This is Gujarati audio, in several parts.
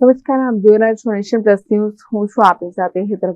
નમસ્કાર આપ જોઈ રહ્યા છો નેશન પ્લસ ન્યૂઝ. હું છું આપની સાથે હેતર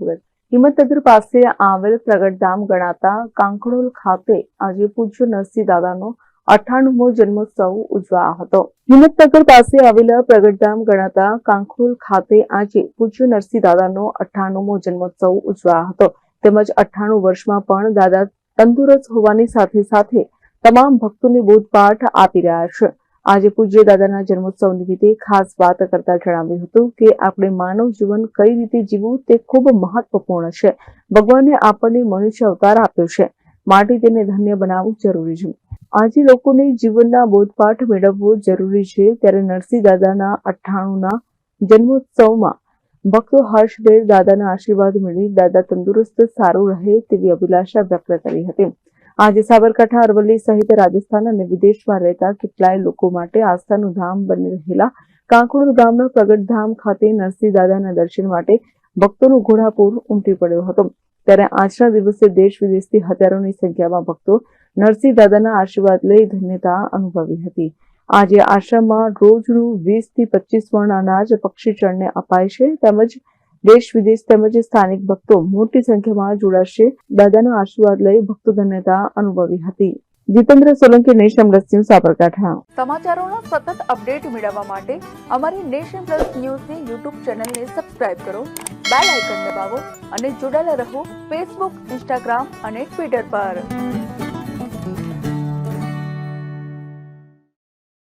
હિંમતનગર પાસે આવેલ પ્રગટધામ ગણાતા કાંકડોલ ખાતે આજે પૂજ્ય નરસિંહ દાદાનો અઠ્ઠાણુંમો જન્મોત્સવ ઉજવાયો હતો. હિંમતનગર પાસે આવેલા પ્રગટધામ ગણાતા કાંકડોલ ખાતે આજે પૂજ્ય નરસિંહ દાદાનો અઠ્ઠાણુંમો જન્મોત્સવ ઉજવાયો હતો. તેમજ અઠ્ઠાણું વર્ષમાં પણ દાદા તંદુરસ્ત હોવાની સાથે સાથે તમામ ભક્તોને બોધપાઠ આપી રહ્યા છે. આજે પૂજ્ય દાદાના જન્મોત્સવ નિમિત્તે ખાસ વાત કરતા જણાવ્યું હતું કે આપણે માનવ જીવન કઈ રીતે જીવવું તે ખૂબ મહત્વપૂર્ણ છે. ભગવાને આપણને મનુષ્ય અવતાર આપ્યો છે. માટે તેને ધન્ય બનાવવું જરૂરી છે. આજે લોકોને જીવનના બોધપાઠ મેળવવો જરૂરી છે ત્યારે નરસિંહ દાદાના અઠ્ઠાણુંના જન્મોત્સવમાં ભક્તો હર્ષભેર દાદાના આશીર્વાદ મેળવી દાદા તંદુરસ્ત સારું રહે તેવી અભિલાષા વ્યક્ત કરી હતી. આજે સાબરકાંઠા, અરવલ્લી સહિત રાજસ્થાન અને વિદેશમાં રહેતા કેટલાય લોકો માટે આસ્થાનું ધામ બની રહેલા કાંકુડ ગામના પ્રગટધામ ખાતે નરસિંહ દાદાના દર્શન માટે ભક્તોનો ઘોડાપૂર ઉમટી પડ્યો હતો. ત્યારે આજના દિવસે દેશ વિદેશથી હજારોની સંખ્યામાં ભક્તો નરસિંહ દાદાના આશીર્વાદ લઈ ધન્યતા અનુભવી હતી. આજે આશ્રમમાં રોજનું વીસથી પચીસ મણ અનાજ પક્ષીચરણને અપાય છે. તેમજ દેશ, વિદેશ તેમજ સ્થાનિક ભક્તો મોટી સંખ્યામાં જોડાશે. દાદાના આશીર્વાદ લઈ ભક્તો ધન્યતા અનુભવી હતી. Jitendra Solanki nation plus news, Sabarkantha. સમાચારોનો સતત અપડેટ મેળવવા માટે અમારી નેશન પ્લસ ન્યૂઝની યુટ્યુબ ચેનલને સબસ્ક્રાઇબ કરો, બેલ આઇકન દબાવો અને જોડાયેલા રહો ફેસબુક, ઇન્સ્ટાગ્રામ અને ટ્વિટર પર.